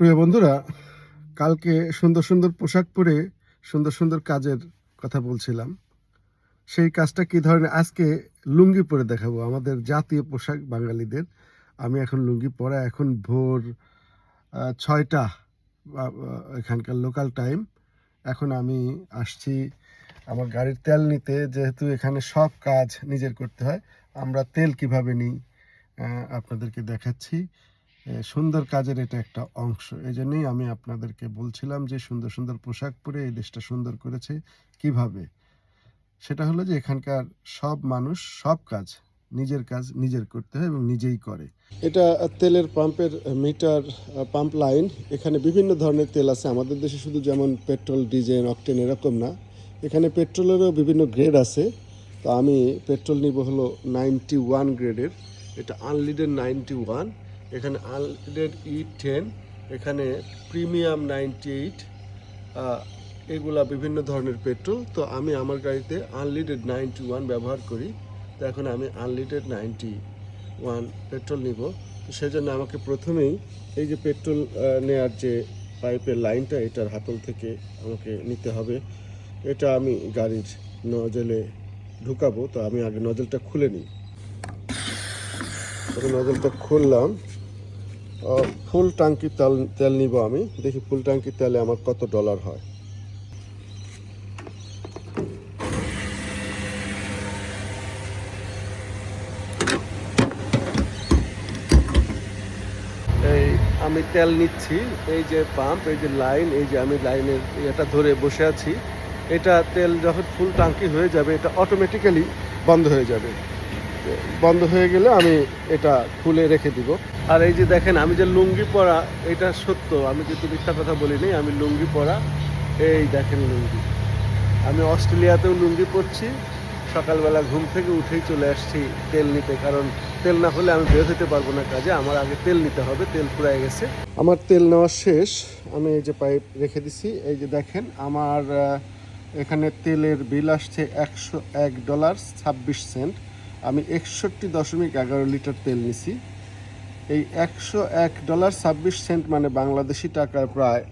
প্রিয় বন্ধুরা, কালকে সুন্দর সুন্দর পোশাক পরে সুন্দর সুন্দর কাজের কথা বলছিলাম। সেই কাজটা কি ধরনের? আজকে লুঙ্গি পরে দেখাবো। আমাদের জাতীয় পোশাক বাঙালিদের। আমি এখন লুঙ্গি পরা, এখন ভোর ছয়টা এখানকার লোকাল টাইম এখন আমি আসছি আমার গাড়ির তেল নিতে। যেহেতু এখানে সব কাজ নিজের করতে হয়, আমরা তেল কীভাবে নিই আপনাদেরকে দেখাচ্ছি। সুন্দর কাজের এটা একটা অংশ। এই জন্যই আমি আপনাদেরকে বলছিলাম যে সুন্দর সুন্দর পোশাক পরে এই দেশটা সুন্দর করেছে কীভাবে? সেটা হলো যে এখানকার সব মানুষ, সব কাজ, নিজের কাজ নিজের করতে হয় এবং নিজেই করে। এটা তেলের পাম্পের মিটার পাম্প লাইন, এখানে বিভিন্ন ধরনের তেল আছে। আমাদের দেশে শুধু যেমন পেট্রোল, ডিজেল, অকটেন এরকম না। এখানে পেট্রোলেরও বিভিন্ন গ্রেড আছে। তো আমি পেট্রোল নিব হলো নাইনটি ওয়ান গ্রেডের। এটা আনলিডের নাইনটি ওয়ান। এখানে আনলিডের ই টেন এখানে প্রিমিয়াম নাইনটি এইট এগুলা বিভিন্ন ধরনের পেট্রোল তো আমি আমার গাড়িতে আনলিটেড নাইনটি ওয়ান ব্যবহার করি। তো এখন আমি আনলিটেড নাইনটি ওয়ান পেট্রোল নিব। তো সেজন্য আমাকে প্রথমেই এই যে পেট্রোল নেয়ার যে পাইপের লাইনটা এটার হাতল থেকে আমাকে নিতে হবে। এটা আমি গাড়ির নজলে ঢুকাবো। তো আমি আগে নজলটা খুলে নিই। তবে নজলটা খুললাম। ফুল ট্যাঙ্কি তেল তেল নিব আমি। দেখি ফুল ট্যাঙ্কি তেলে আমার কত ডলার হয়। এই আমি তেল নিচ্ছি, এই যে পাম্প এই যে লাইন এই যে আমি লাইনের এটা ধরে বসে আছি। এটা তেল যখন ফুল ট্যাঙ্কি হয়ে যাবে, এটা অটোমেটিক্যালি বন্ধ হয়ে যাবে। বন্ধ হয়ে গেলে আমি এটা খুলে রেখে দিব। আর এই যে দেখেন, আমি যে লুঙ্গি পরা, এটা সত্য, আমি কিন্তু মিথ্যা কথা বলিনি, আমি লুঙ্গি পরা, এই দেখেন লুঙ্গি। আমি অস্ট্রেলিয়াতেও লুঙ্গি পরছি, সকালবেলা ঘুম থেকে উঠেই চলে আসছি তেল নিতে, কারণ তেল না হলে আমি বের হতে পারব না কাজে, আমার আগে তেল নিতে হবে, তেল ফুরায় গেছে। আমার তেল নেওয়া শেষ, আমি এই যে পাইপ রেখে দিছি, এই যে দেখেন, আমার এখানে তেলের বিল আসছে একশো এক ডলার ছাব্বিশ সেন্ট। আমি একষট্টি দশমিক এগারো লিটার তেল নিছি। এই একশো এক ডলার ছাব্বিশ সেন্ট মানে বাংলাদেশি টাকার প্রায়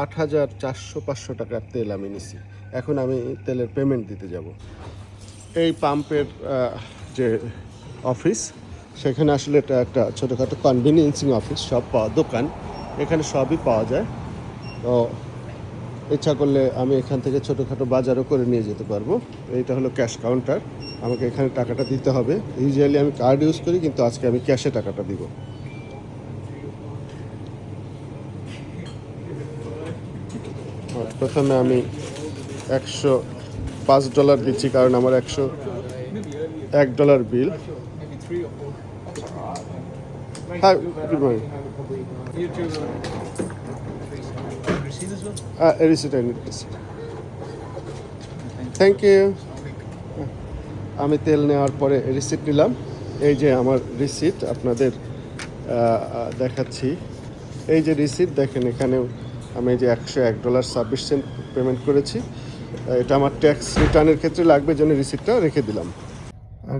আট হাজার চারশো পাঁচশো টাকার তেল আমি নিছি। এখন আমি তেলের পেমেন্ট দিতে যাব। এই পাম্পের যে অফিস সেখানে আসলে এটা একটা ছোটোখাটো কনভিনিয়েন্সিং অফিস সব পাওয়া দোকান। এখানে সবই পাওয়া যায়। তো ইচ্ছা করলে আমি এখান থেকে ছোটোখাটো বাজারও করে নিয়ে যেতে পারব। এইটা হলো ক্যাশ কাউন্টার। আমাকে এখানে টাকাটা দিতে হবে। ইউজুয়ালি আমি কার্ড ইউজ করি, কিন্তু আজকে আমি ক্যাশে টাকাটা দিব। প্রথমে আমি একশো পাঁচ ডলার দিচ্ছি, কারণ আমার একশো এক ডলার বিল হ্যাঁ good morning need thank you আমি তেল নেওয়ার পরে রিসিট নিলাম। এই যে আমার রিসিট আপনাদের দেখাচ্ছি। এই যে রিসিট দেখেন এখানেও আমি এই যে একশো এক ডলার ছাব্বিশ সেন্ট পেমেন্ট করেছি। এটা আমার ট্যাক্স রিটার্নের ক্ষেত্রে লাগবে জন্য রিসিটটা রেখে দিলাম।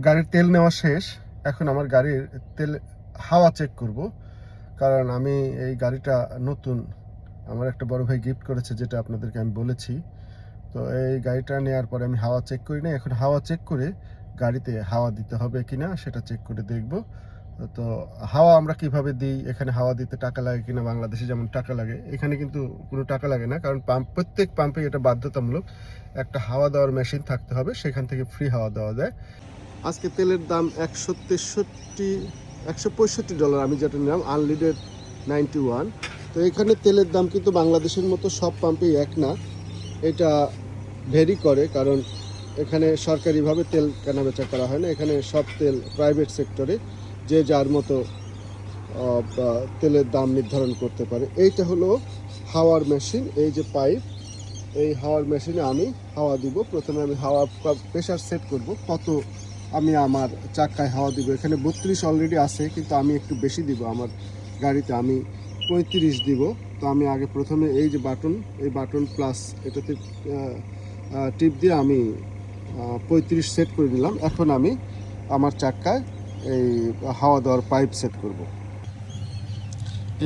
গাড়ির তেল নেওয়া শেষ। এখন আমার গাড়ির তেল হাওয়া চেক করব। কারণ আমি এই গাড়িটা নতুন আমার একটা বড় ভাই গিফট করেছে, যেটা আপনাদেরকে আমি বলেছি। তো এই গাড়িটা নেওয়ার পরে আমি হাওয়া চেক করি না এখন হাওয়া চেক করে গাড়িতে হাওয়া দিতে হবে কিনা, সেটা চেক করে দেখব। তো হাওয়া আমরা কীভাবে দিই, এখানে হাওয়া দিতে টাকা লাগে কিনা, বাংলাদেশে যেমন টাকা লাগে, এখানে কিন্তু কোনো টাকা লাগে না। কারণ পাম্প প্রত্যেক পাম্পে এটা বাধ্যতামূলক একটা হাওয়া দেওয়ার মেশিন থাকতে হবে, সেখান থেকে ফ্রি হাওয়া দেওয়া যায়। আজকে তেলের দাম একশো তেষট্টি, একশো পঁয়ষট্টি ডলার আমি যেটা নিলাম আনলিডেড নাইনটি ওয়ান তো এখানে তেলের দাম কিন্তু বাংলাদেশের মতো সব পাম্পেই এক না। এটা ভেরি করে কারণ এখানে সরকারিভাবে তেল কেনাবেচা করা হয় না। এখানে সব তেল প্রাইভেট সেক্টরে যে যার মতো তেলের দাম নির্ধারণ করতে পারে। এইটা হলো হাওয়ার মেশিন এই যে পাইপ এই হাওয়ার মেশিনে আমি হাওয়া দিব। প্রথমে আমি হাওয়া প্রেশার সেট করব। কত আমি আমার চাক্কায় হাওয়া দিব। এখানে বত্রিশ অলরেডি আছে, কিন্তু আমি একটু বেশি দিব। আমার গাড়িতে আমি পঁয়ত্রিশ দিব। তো আমি আগে প্রথমে এই যে বাটন, এই বাটন প্লাস এটাতে টিপ দিয়ে আমি পঁয়ত্রিশ সেট করে দিলাম এখন আমি আমার চাক্কায় এই হাওয়া দেওয়ার পাইপ সেট করব।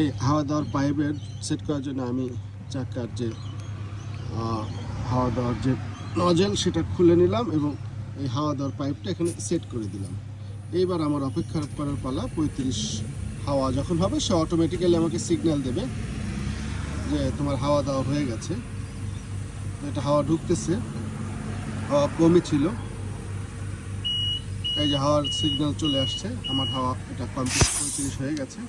এই হাওয়া দেওয়ার পাইপের সেট করার জন্য আমি চাকার যে হাওয়া দেওয়ার যে নজেল সেটা খুলে নিলাম এবং এই হাওয়া দেওয়ার পাইপটা এখানে সেট করে দিলাম। এইবার আমার অপেক্ষা করার পালা পঁয়ত্রিশ হাওয়া যখন হবে, সে অটোমেটিক্যালি আমাকে সিগন্যাল দেবে যে তোমার হাওয়া দেওয়া হয়ে গেছে। এটা হাওয়া ঢুকতেছে। হাওয়া কমই ছিল। এই যে হাওয়ার সিগন্যাল চলে আসছে, আমার হাওয়া এটা কমপ্লিট পঁয়ত্রিশ হয়ে গেছে।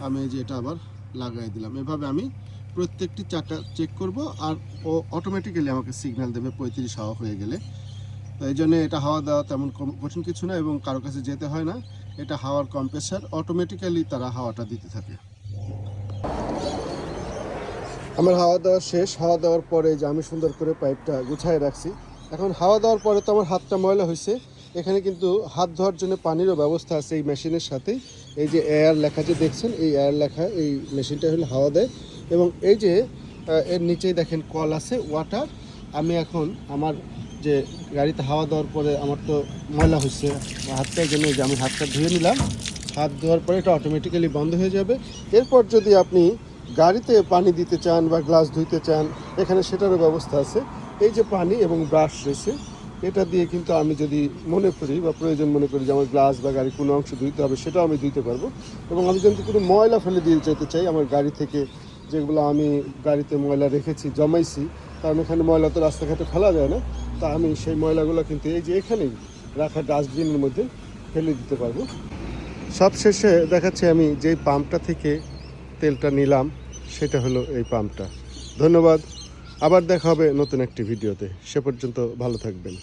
আমি যে এটা আবার লাগাই দিলাম। এভাবে আমি প্রত্যেকটি চাকা চেক করব আর ও অটোমেটিক্যালি আমাকে সিগন্যাল দেবে পঁয়ত্রিশ হাওয়া হয়ে গেলে। তো এই জন্য এটা হাওয়া দেওয়া তেমন কম- কঠিন কিছু না এবং কারও কাছে যেতে হয় না। এটা হাওয়ার কম্প্রেসার অটোমেটিক্যালি তারা হাওয়াটা দিতে থাকে। আমার হাওয়া দেওয়া শেষ। হাওয়া দেওয়ার পরে যে আমি সুন্দর করে পাইপটা গুছায় রাখছি। এখন হাওয়া দেওয়ার পরে তো আমার হাতটা ময়লা হয়েছে। এখানে কিন্তু হাত ধোয়ার জন্য পানিরও ব্যবস্থা আছে এই মেশিনের সাথে। এই যে এয়ার লেখা যে দেখছেন, এই এয়ার লেখা এই মেশিনটা হলো হাওয়া দেয়। এবং এই যে এর নিচেই দেখেন কল আছে ওয়াটার আমি এখন আমার যে গাড়িতে হাওয়া দেওয়ার পরে আমার তো ময়লা হচ্ছে হাতটার জন্য যে আমি হাতটা ধুয়ে নিলাম, হাত ধোয়ার পরে এটা অটোমেটিক্যালি বন্ধ হয়ে যাবে। এরপর যদি আপনি গাড়িতে পানি দিতে চান বা গ্লাস ধুইতে চান, এখানে সেটারও ব্যবস্থা আছে। এই যে পানি এবং ব্রাশ রয়েছে, এটা দিয়ে কিন্তু আমি যদি মনে করি বা প্রয়োজন মনে করি যে আমার গ্লাস বা গাড়ির কোনো অংশ ধুইতে হবে, সেটাও আমি ধুইতে পারব। এবং আমি যদি কোনো ময়লা ফেলে দিয়ে যেতে চাই, আমার গাড়ি থেকে যেগুলো আমি গাড়িতে ময়লা রেখেছি, জমাইছি, কারণ এখানে ময়লা তো রাস্তাঘাটে ফেলা যায় না তা আমি সেই ময়লাগুলো কিন্তু এই যে এখানেই রাখা ডাস্টবিনের মধ্যে ফেলে দিতে পারব। সবশেষে দেখাচ্ছি আমি যেই পাম্পটা থেকে তেলটা নিলাম, সেটা হলো এই পাম্পটা। ধন্যবাদ। আবার দেখা হবে নতুন একটি ভিডিওতে। সে পর্যন্ত ভালো থাকবেন।